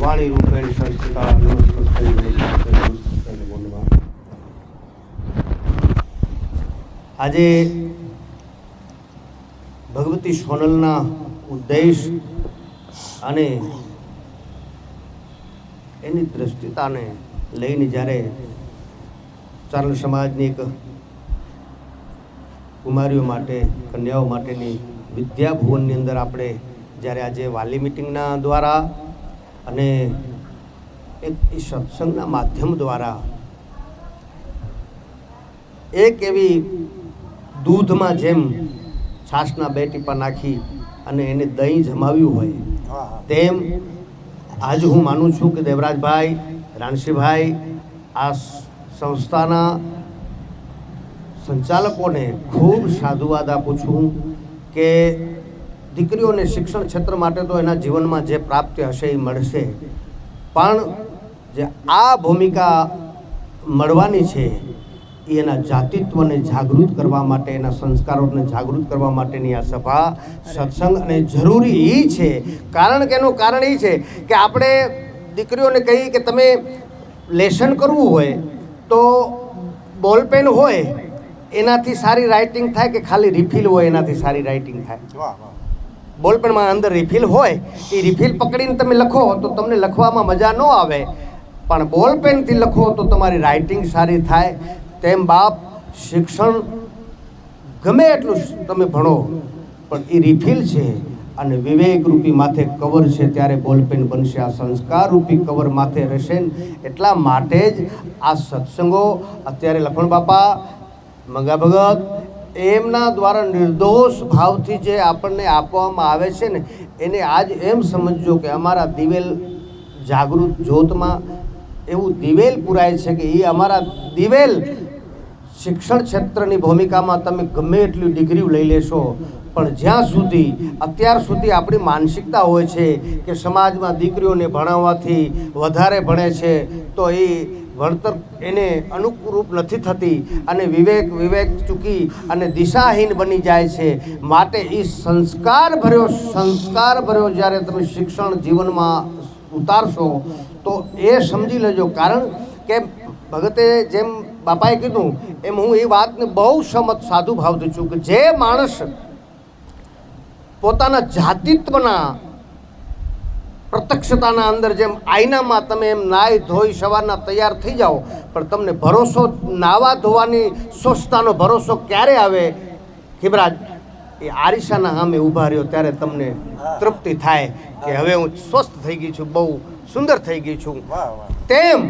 વાણી રૂપેણ સંસ્કૃતા. આજે ભગવતી સોનલના ઉદ્દેશ અને એની દ્રષ્ટિતાને લઈને જ્યારે ચારણ સમાજની એક કુમારીઓ માટે, કન્યાઓ માટેની વિદ્યાભુવનની અંદર આપણે જ્યારે આજે વાલી મિટિંગના દ્વારા અને એક એ સત્સંગના માધ્યમ દ્વારા એક એવી દૂધમાં જેમ છાશના બે ટીપા નાખી અને એને દહીં જમાવ્યું હોય તેમ આજ હું માનું છું કે દેવરાજભાઈ રાણસીભાઈ આ સંસ્થાના સંચાલકોને ખૂબ સાધુવાદ આપું છું કે દીકરીઓને શિક્ષણ ક્ષેત્ર માટે તો એના જીવનમાં જે પ્રાપ્તિ હશે એ મળશે. પણ જે આ ભૂમિકા મળવાની છે, એ એના જાતિત્વને જાગૃત કરવા માટે, એના સંસ્કારોને જાગૃત કરવા માટેની આ સભા સત્સંગ અને જરૂરી એ છે. કારણ કે એનું કારણ એ છે કે આપણે દીકરીઓને કહીએ કે તમે લેસન કરવું હોય તો બોલપેન હોય, એનાથી સારી રાઇટિંગ થાય કે ખાલી રિફિલ હોય એનાથી સારી રાઇટિંગ થાય? બોલપેનમાં અંદર રિફિલ હોય, એ રિફિલ પકડીને તમે લખો તો તમને લખવામાં મજા ન આવે. પણ બોલપેનથી લખો તો તમારી રાઇટિંગ સારી થાય. તેમ બાપ શિક્ષણ ગમે એટલું તમે ભણો, પણ એ રિફિલ છે અને વિવેક રૂપી માથે કવર છે ત્યારે બોલપેન બનશે. આ સંસ્કાર રૂપી કવર માથે રહેશે એટલા માટે જ આ સત્સંગો, અત્યારે લખણ બાપા, મંગા ભગત એમના દ્વારા નિર્દોષ ભાવથી જે આપણને આપવામાં આવે છે ને, એને આજ એમ સમજજો કે અમારા દિવેલ જાગૃત જ્યોતમાં એવું દિવેલ પુરાય છે કે એ અમારા દિવેલ શિક્ષણ ક્ષેત્રની ભૂમિકામાં તમે ગમે એટલી ડિગ્રી લઈ લેશો. પણ જ્યાં સુધી, અત્યાર સુધી આપણી માનસિકતા હોય છે કે સમાજમાં દીકરીઓને ભણાવવાથી વધારે ભણે છે, તો એ ભણતર એને અનુકૂપ નથી થતી અને વિવેક વિવેક ચૂકી અને દિશાહીન બની જાય છે. માટે એ સંસ્કાર ભર્યો સંસ્કાર ભર્યો જ્યારે તમે શિક્ષણ જીવનમાં ઉતારશો, તો એ સમજી લેજો. કારણ કે ભગતે જેમ બાપાએ કીધું, એમ હું એ વાતને બહુ સમત સાધુ ભાવતું છું કે જે માણસ પોતાના જાતિત્વના પ્રત્યક્ષતાના અંદર જેમ આઈનામાં તમે એમ નાહી ધોઈ સવારના તૈયાર થઈ જાઓ પણ તમને ભરોસો નાવા ધોવાની સ્વચ્છતાનો ભરોસો ક્યારે આવે? ખિબરાજ એ આરિશાના સામે ઊભા રહ્યો ત્યારે તમને તૃપ્તિ થાય કે હવે હું સ્વસ્થ થઈ ગઈ છું બહુ સુંદર થઈ ગઈ છું. તેમ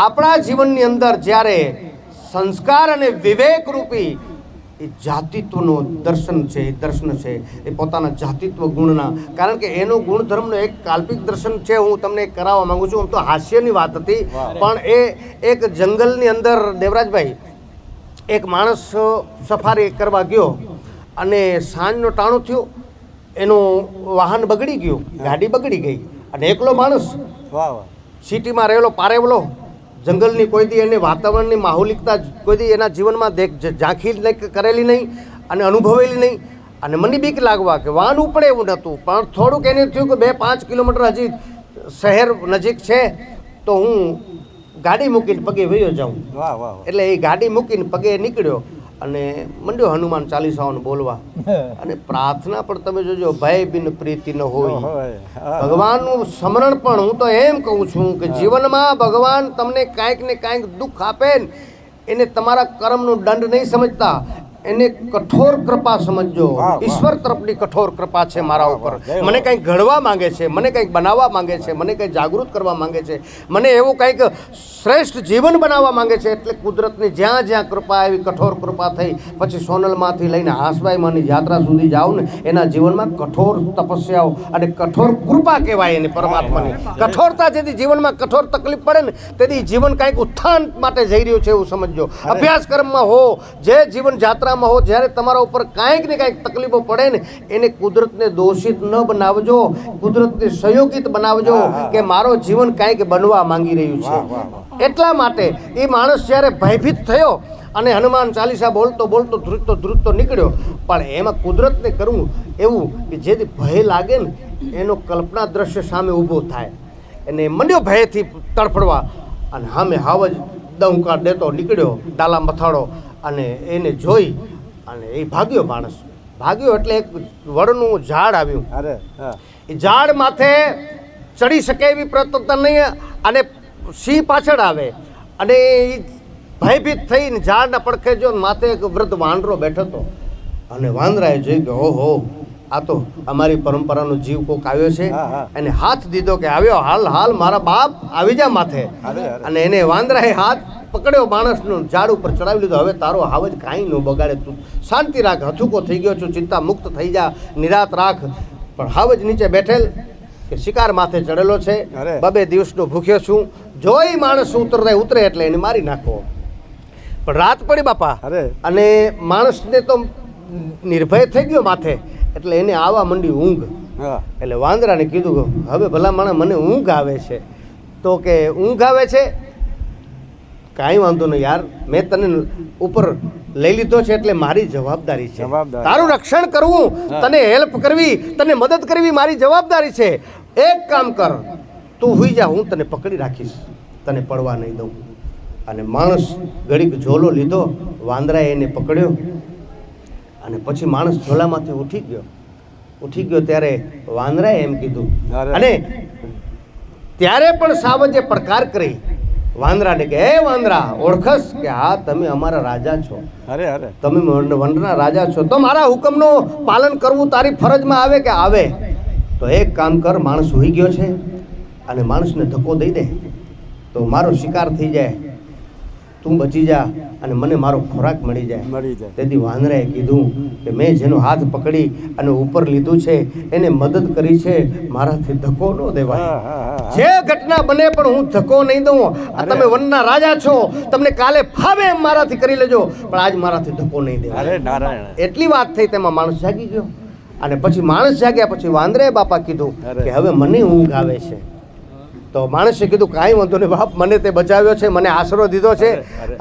આપણા જીવનની અંદર જ્યારે સંસ્કાર અને વિવેક રૂપી એ જાતિત્વનું દર્શન છે એ દર્શન છે એ પોતાના જાતિત્વ ગુણના. કારણ કે એનો ગુણધર્મનો એક કાલ્પિક દર્શન છે હું તમને કરાવવા માંગુ છું. આમ તો હાસ્યની વાત હતી પણ એ એક જંગલની અંદર દેવરાજભાઈ એક માણસ સફારી કરવા ગયો અને સાંજનો ટાણો થયો એનું વાહન બગડી ગયું ગાડી બગડી ગઈ. અને એકલો માણસ સિટીમાં રહેલો પારેવલો જંગલની કોઈ દી એને વાતાવરણની માહોલિકતા કોઈ દી એના જીવનમાં દેખ ઝાંખી કરેલી નહીં અને અનુભવેલી નહીં. અને મને બીક લાગવા કે વાહન ઉપડે એવું નહોતું. પણ થોડુંક એને થયું કે બે પાંચ કિલોમીટર હજી શહેર નજીક છે તો હું ગાડી મૂકીને પગે વયો જાઉં. એટલે એ ગાડી મૂકીને પગે નીકળ્યો. અને મંડ્યો હનુમાન ચાલીસાઓને બોલવા. અને પ્રાર્થના પણ તમે જોજો ભય બિન પ્રીતિ ન હોય. ભગવાનનું સ્મરણ પણ હું તો એમ કહું છું કે જીવનમાં ભગવાન તમને કાંઈક ને કાંઈક દુઃખ આપે ને એને તમારા કર્મનું દંડ નહીં સમજતા. એને કઠોર કૃપા સમજજો. ઈશ્વર તરફની કઠોર કૃપા છે મારા ઉપર. મને કંઈક ઘડવા માંગે છે મને કંઈક બનાવવા માંગે છે મને કંઈક જાગૃત કરવા માંગે છે મને એવું કંઈક શ્રેષ્ઠ જીવન બનાવવા માંગે છે એટલે કુદરતની જ્યાં જ્યાં કૃપા આવી કઠોર કૃપા થઈ પછી સોનલમાંથી લઈને હાંસભાઈમાંની યાત્રા સુધી જાઓ ને એના જીવનમાં કઠોર તપસ્યાઓ અને કઠોર કૃપા કહેવાય એની પરમાત્માની. કઠોરતા જેથી જીવનમાં કઠોર તકલીફ પડે ને તેથી જીવન કાંઈક ઉત્થાન માટે જઈ રહ્યું છે એવું સમજજો. અભ્યાસક્રમમાં હો જે જીવન જાત્રામાં હો જ્યારે તમારા ઉપર કાંઈક ને કાંઈક તકલીફો પડે ને એને કુદરતને દોષિત ન બનાવજો કુદરતને સંયોગિત બનાવજો કે મારો જીવન કાંઈક બનવા માંગી રહ્યું છે. એટલા માટે એ માણસ જ્યારે ભયભીત થયો અને હનુમાન ચાલીસા બોલતો બોલતો ધ્રુજતો ધ્રુજતો નીકળ્યો પણ એમાં કુદરતને કરવું એવું કે જેથી ભય લાગે ને એનો કલ્પના દ્રશ્ય સામે ઊભો થાય. એને મંડ્યો ભયથી તડફડવા અને સામે હાવ જ દંકાર દેતો નીકળ્યો ડાલા મથાળો અને એને જોઈ અને એ ભાગ્યો માણસ. ભાગ્યો એટલે એક વડનું ઝાડ આવ્યું. અરે એ ઝાડ માથે ચડી શકે એવી પ્રતતા નહીં અને સિંહ પાછળ આવે. અને એ ભયભીત થઈને ઝાડના પડખે જો માથે એક વૃદ્ધ વાંદરો બેઠો હતો. અને વાંદરાએ જોઈ કે ઓહો આ તો અમારી પરંપરાનો જીવ કોક આવ્યો છે. એને હાથ દીધો કે આવ્યો હાલ હાલ મારા બાપ આવી જા માથે. અને એને વાંદરાએ હાથ પકડ્યો માણસનો ઝાડ ઉપર ચડાવી લીધો. હવે તારો હાવજ કાંઈ ન બગાડે તું. શાંતિ રાખ હથુકો થઈ ગયો છું ચિંતા મુક્ત થઈ જા નિરાત રાખ. પણ હાવજ નીચે બેઠેલ કે શિકાર માથે ચડેલો છે. બબે દિવસનો ભૂખ્યો છું. જોઈ માણસ ઉતરતા ઉતરે એટલે એને મારી નાખો. પણ રાત પડી બાપા. અને માણસને તો નિર્ભય થઈ ગયો માથે. એટલે એને આવા મંડી ઊંઘ. એટલે વાંદરાને કીધું કે હવે ભલા માણસ મને ઊંઘ આવે છે. તો કે ઊંઘ આવે છે? કાંઈ વાંધો નહીં યાર મેં તને ઉપર લઈ લીધો છે એટલે મારી જવાબદારી છે. તારું રક્ષણ કરવું તને હેલ્પ કરવી તને મદદ કરવી મારી જવાબદારી છે. એક કામ કર તું હુઈ જા હું તને પકડી રાખીશ. તને પડવા નહીં દઉં. અને માણસ ઘડીક ઝોલો લીધો વાંદરાએ એને પકડ્યો. અને પછી માણસ ઝોલામાંથી ઉઠી ગયો. ઉઠી ગયો ત્યારે વાંદરાએ એમ કીધું અને ત્યારે પણ સાવજે પડકાર કરી. વાંદરાને કે હે વાંદરા ઓળખસ કે હા તમે અમારા રાજા છો. અરે અરે. તમે વન- વનના રાજા છો. તો મારા હુકમનું પાલન કરવું તારી ફરજમાં આવે કે આવે? તો એક કામ કર માણસ હોઈ ગયો છે અને માણસને ધક્કો દઈ દે. તો મારો શિકાર થઈ જાય. તું બચી જા. અને મને મારો ખોરાક મળી જાય. મળી જાય. તેથી વાંદરાએ કીધું કે મેં જેનો હાથ પકડી અને ઉપર લીધું છે એને મદદ કરી છે મારાથી ધક્કો ન દેવાય. જે ઘટના બને પણ હું ધક્કો નહીં દઉં. આ તમે વનના રાજા છો. તમને કાલે ફાવે એમ મારાથી કરી લેજો પણ આજ મારાથી ધક્કો નહીં દેવાય. અરે નારાયણ. એટલી વાત થઈ તેમાં માણસ જાગી ગયો. અને પછી માણસ જાગ્યા પછી વાંદરાએ બાપા કીધું કે હવે મને ઊંઘ આવે છે. તો માણસે કીધું કાંઈ વાંધો નહીં બાપ મને તે બચાવ્યો છે મને આશરો દીધો છે.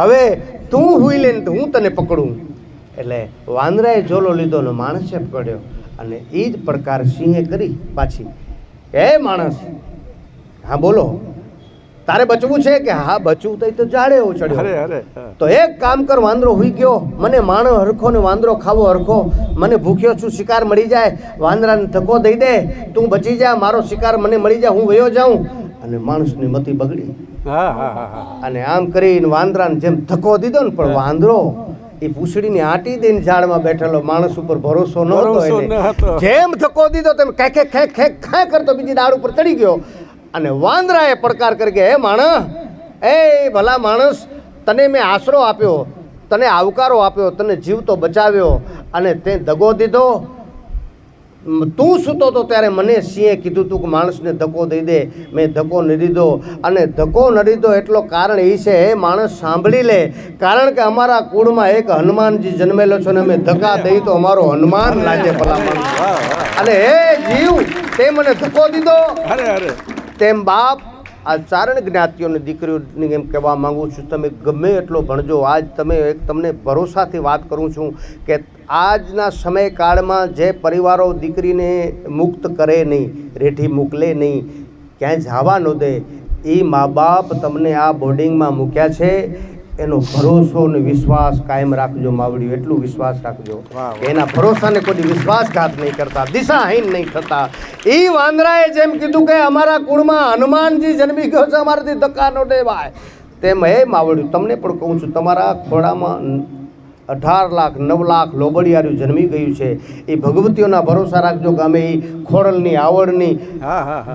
હવે તું હુઈ લે તો હું તને પકડું. એટલે વાંદરાએ જોલો લીધો ને માણસે પકડ્યો અને એ જ પ્રકાર સિંહે કરી પાછી. હે માણસ હા બોલો. તારે બચવું છે કે હા બચવું તો તો જાડે હા. તો એક કામ કર વાંદરો હુઈ ગયો. મને માણો હરખો ને વાંદરો ખાવો હરખો. મને ભૂખ્યો છું શિકાર મળી જાય. વાંદરાને ધક્કો દઈ દે. તું બચી જા મારો શિકાર મને મળી જાય હું વયો જાઉં. અને માણસની મતી બગડી. હા હા હા હા. અને આમ કરીને વાંદરાને જેમ ધક્કો દીધો ને પણ વાંદરો એ પૂંછડીને આટી દઈને ઝાડમાં બેઠેલો માણસ ઉપર ભરોસો ન હતો. જેમ ધક્કો દીધો તેમ ખેં ખેં ખે ખે ખે કરતો બીજી દાળ ઉપર ચડી ગયો. અને વાંદરાએ પડકાર કરી કે હે માણસ એ ભલા માણસ તને મેં આશરો આપ્યો તને આવકારો આપ્યો તને જીવતો બચાવ્યો અને તે દગો દીધો તું સૂતો હતો ત્યારે મને સિંહે કીધું તું કે માણસને ધક્કો દઈ દે મેં ધક્કો ન દીધો. અને ધક્કો ન દીધો એટલો કારણ એ છે હે માણસ સાંભળી લે. કારણ કે અમારા કુળમાં એક હનુમાનજી જન્મેલો છે ને અમે ધક્કા દઈ તો અમારો હનુમાન લાગે ભલા માણસ વાહ વાહ અને હે જીવ તે મને ધક્કો દીધો. અરે અરે. તેમ બાપ આ ચારણ જ્ઞાતિઓની દીકરીઓને એમ કહેવા માંગુ છું તમે ગમે એટલો ભણજો. આજ તમે એક તમને ભરોસાથી વાત કરું છું કે આજના સમયકાળમાં જે પરિવારો દીકરીને મુક્ત કરે નહીં રેઠી મોકલે નહીં ક્યાંય જવા ન દે એ મા બાપ તમને આ બોર્ડિંગમાં મૂક્યા છે એનો ભરોસો અને વિશ્વાસ કાયમ રાખજો માવડીઓ એટલું વિશ્વાસ રાખજો. એના ભરોસાને કોઈ વિશ્વાસઘાત નહીં કરતા દિશાહીન નહીં થતા. એ વાંદરાએ જેમ કીધું કે અમારા કુળમાં હનુમાનજી જન્મી ગયો છે અમારાથી ધક્કા નો દેવાય. તેમ હે માવડ્યું તમને પણ કહું છું તમારા ખોળામાં અઢાર લાખ નવ લાખ લોબડિયારું જન્મી ગયું છે. એ ભગવતીઓના ભરોસા રાખજો કે અમે એ ખોડલની આવડની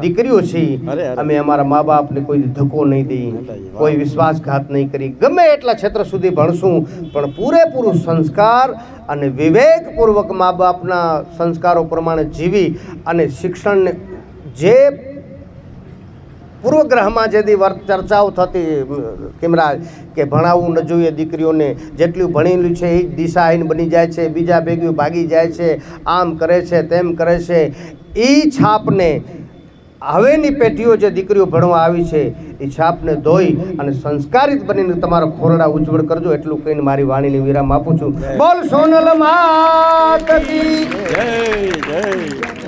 દીકરીઓ છીએ. અમે અમારા મા બાપને કોઈ ધક્કો નહીં દઈએ કોઈ વિશ્વાસઘાત નહીં કરી. ગમે એટલા ક્ષેત્ર સુધી ભણશું પણ પૂરેપૂરું સંસ્કાર અને વિવેકપૂર્વક મા બાપના સંસ્કારો પ્રમાણે જીવી અને શિક્ષણને જે પૂર્વગ્રહમાં જેથી વર્ત ચર્ચાઓ થતી કેમરા કે ભણાવવું ન જોઈએ દીકરીઓને જેટલું ભણેલું છે એ જ દિશાહીન બની જાય છે બીજા ભેગું ભાગી જાય છે આમ કરે છે તેમ કરે છે. એ છાપને હવેની પેઢીઓ જે દીકરીઓ ભણવા આવી છે એ છાપને ધોઈ અને સંસ્કારિત બનીને તમારો ખોરડા ઉજ્જવળ કરજો એટલું કહીને મારી વાણીને વિરામ આપું છું. બોલ સોનલ માત જય જય.